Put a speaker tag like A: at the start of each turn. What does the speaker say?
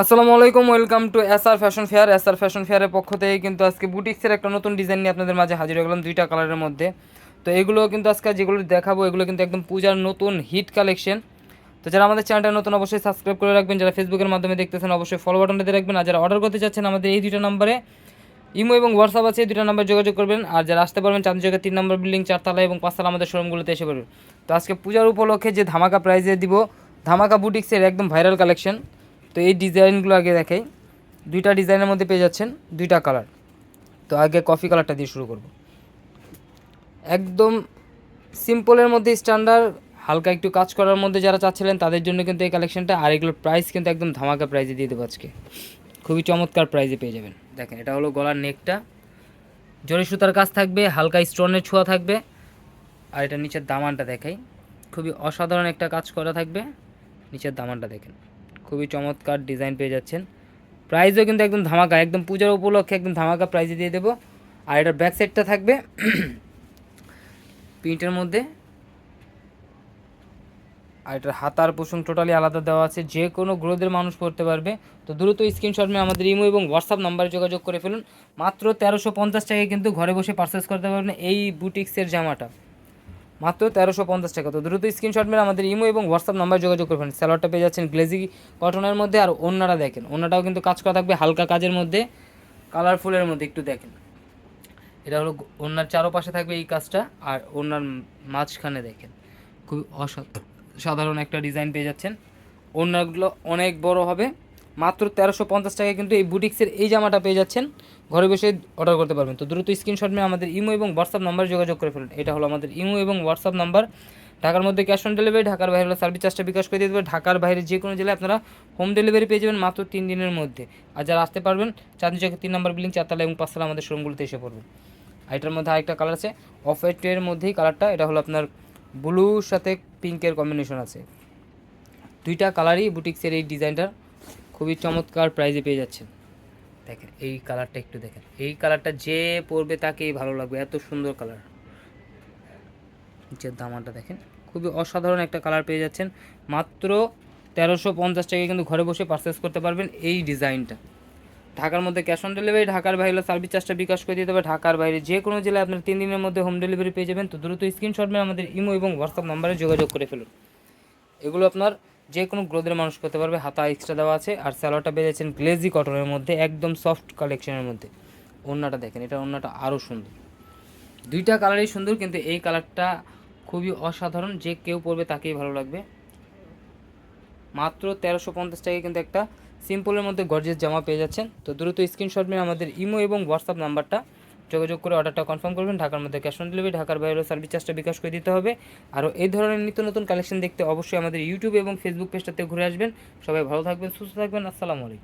A: আসসালামু আলাইকুম, welcome to S R fashion fair. S R fashion ফেয়ারের পক্ষ থেকে কিন্তু আজকে বুটিক্সের একটা নতুন ডিজাইন নিয়ে আপনাদের মাঝে হাজির গেলাম দুইটা কালারের মধ্যে। তো এগুলো কিন্তু আজকে যেগুলো দেখাবো, এগুলো কিন্তু একদম পূজার নতুন হিট কালেকশন। তো যারা আমাদের চ্যানেলটা নতুন, অবশ্যই সাবস্ক্রাইব করে রাখবেন। যারা ফেসবুকের মাধ্যমে দেখতেছেন, অবশ্যই ফলো বাটনটা দিয়ে রাখবেন। আর যারা অর্ডার করতে চাচ্ছেন, আমাদের এই দুটো নম্বরে ইমো এবং হোয়াটসঅ্যাপ আছে, এই দুটো নাম্বার যোগাযোগ করবেন। আর যারা আসতে পারবেন চাঁদ জায়গায় তিন নম্বর বিল্ডিং চারতলা এবং পাঁচতলা আমাদের শোরুমগুলোতে এসে পারবেন তো আজকে পূজার উপলক্ষে যে ধামাকা প্রাইজে দিব, ধামাকা বুটিক্সের একদম ভাইরাল কালেকশন তো এই ডিজাইনগুলো আগে দেখাই। দুইটা ডিজাইনের মধ্যে পেয়ে যাচ্ছেন দুইটা কালার। তো আগে কফি কালারটা দিয়ে শুরু করব। একদম সিম্পলের মধ্যে স্ট্যান্ডার্ড, হালকা একটু কাজ করার মধ্যে যারা চাচ্ছিলেন, তাদের জন্য কিন্তু এই কালেকশনটা, আর এগুলোর প্রাইস কিন্তু একদম ধামাকা প্রাইজে দিয়ে দেবো আজকে। খুবই চমৎকার প্রাইজে পেয়ে যাবেন। দেখেন, এটা হলো গলার নেকটা জরি সুতার কাজ থাকবে, হালকা স্টোনের ছোঁয়া থাকবে। আর এটা নিচের দামানটা দেখাই। খুবই অসাধারণ একটা কাজ করা থাকবে। নিচের দামানটা দেখেন। খুবই চমৎকার ডিজাইন পেয়ে যাচ্ছেন। প্রাইসও কিন্তু একদম ধামাকা, একদম পূজার উপলক্ষে একদম ধামাকা প্রাইজে দিয়ে দেবো। আর এটার ব্যাক সাইডটা থাকবে প্রিন্টের মধ্যে। আর এটার হাতার পোষণ টোটালি আলাদা দেওয়া আছে। যে কোনো গ্রোদের মানুষ করতে পারবে। তো দ্রুত স্ক্রিনশট নিয়ে আমাদের ইমো এবং হোয়াটসঅ্যাপ নাম্বারে যোগাযোগ করে ফেলুন। মাত্র তেরোশো পঞ্চাশ টাকায় কিন্তু ঘরে বসে পারচেস করতে পারবেন এই বুটিক্সের জামাটা। মাত্র তেরোশো পঞ্চাশ টাকা। তো দ্রুত স্ক্রিনশট মেরে আমাদের ইমো এবং হোয়াটসঅ্যাপ নাম্বার যোগাযোগ করবেন স্যালোয়ারটা পেয়ে যাচ্ছেন গ্লেজি কটনের মধ্যে আর অন্যরা দেখেন। অন্যটাও কিন্তু কাজ করা থাকবে হালকা কাজের মধ্যে কালারফুলের মধ্যে একটু দেখেন। এটা হলো ওনার চারোপাশে থাকবে এই কাজটা আর ওনার মাঝখানে দেখেন। খুবই অসাধারণ একটা ডিজাইন পেয়ে যাচ্ছেন। ওনারগুলো অনেক বড় হবে। মাত্র তেরোশো পঞ্চাশ টাকায় কিন্তু এই বুটিক্সের এই জামাটা পেয়ে যাচ্ছেন। ঘরে বসে অর্ডার করতে পারবেন। তো দ্রুত স্ক্রিনশট নিয়ে আমাদের ইমো এবং হোয়াটসঅ্যাপ নাম্বার যোগাযোগ করে ফেলুন। এটা হলো আমাদের ইমো এবং হোয়াটসঅ্যাপ নাম্বার ঢাকার মধ্যে ক্যাশ অন ডেলিভারি ঢাকার বাইরে হলে সার্ভিস চার্জটা বিকাশ করে দিয়ে দেবে। ঢাকার বাইরে যে কোনো জেলায় আপনারা হোম ডেলিভারি পেয়ে যাবেন মাত্র তিন দিনের মধ্যে। আর যারা আসতে পারবেন চাঁদনি চকের তিন নম্বর বিল্ডিং চারতলা এবং পাঁচতলা আমাদের শোরুমগুলোতে এসে পড়বে। আর এটার মধ্যে আরেকটা কালার আছে অফ হোয়াইটের মধ্যেই কালারটা এটা হলো আপনার ব্লুর সাথে পিঙ্কের কম্বিনেশন আছে। দুইটা কালারই বুটিক্সের এই ডিজাইনটার খুবই চমৎকার প্রাইজে পেয়ে যাচ্ছেন। দেখেন, এই কালারটা একটু দেখেন। এই কালারটা যে পরবে তাকেই ভালো লাগবে, এত সুন্দর কালার নিচের দামাটা দেখেন, খুবই অসাধারণ একটা কালার পেয়ে যাচ্ছেন। মাত্র তেরোশো পঞ্চাশ টাকায় কিন্তু ঘরে বসে পারচেস করতে পারবেন এই ডিজাইনটা ঢাকার মধ্যে ক্যাশ অন ডেলিভারি ঢাকার বাইরে সার্ভিস চার্জটা বিকাশ করে দিতে হবে। ঢাকার বাইরে যে কোনো জেলায় আপনার তিন দিনের মধ্যে হোম ডেলিভারি পেয়ে যাবেন। তো দ্রুত স্ক্রিনশট মেরে আমাদের ইমো এবং হোয়াটসঅ্যাপ নাম্বারে যোগাযোগ করে ফেলুন। এগুলো আপনার যে কোনো গ্রোদের মানুষ করতে পারবে। হাতা এক্সট্রা দেওয়া আছে আর স্যালোয়ারটা পেয়েছেন গ্লেজি কটনের মধ্যে, একদম সফট কালেকশনের মধ্যে। ওড়নাটা দেখেন, এটা ওড়নাটা আরও সুন্দর। দুইটা কালারই সুন্দর, কিন্তু এই কালারটা খুবই অসাধারণ, যে কেউ পরবে তাকেই ভালো লাগবে। মাত্র তেরোশো পঞ্চাশ টাকায় কিন্তু একটা সিম্পলের মধ্যে গর্জেস জামা পেয়ে যাচ্ছেন। তো দ্রুত স্ক্রিনশট নিয়ে আমাদের ইমো এবং হোয়াটসঅ্যাপ নাম্বারটা যোগাযোগ করে অর্ডারটা কনফার্ম করবেন। ঢাকার মধ্যে ক্যাশ অন ডেলিভারি ঢাকার বাইরেও সার্ভিস চার্জটা বিকাশ করে দিতে হবে। আর এই ধরনের নিত্য নতুন কালেকশন দেখতে অবশ্যই আমাদের ইউটিউব এবং ফেসবুক পেজটাতে ঘুরে আসবেন। সবাই ভালো থাকবেন, সুস্থ থাকবেন। আসসালামু আলাইকুম।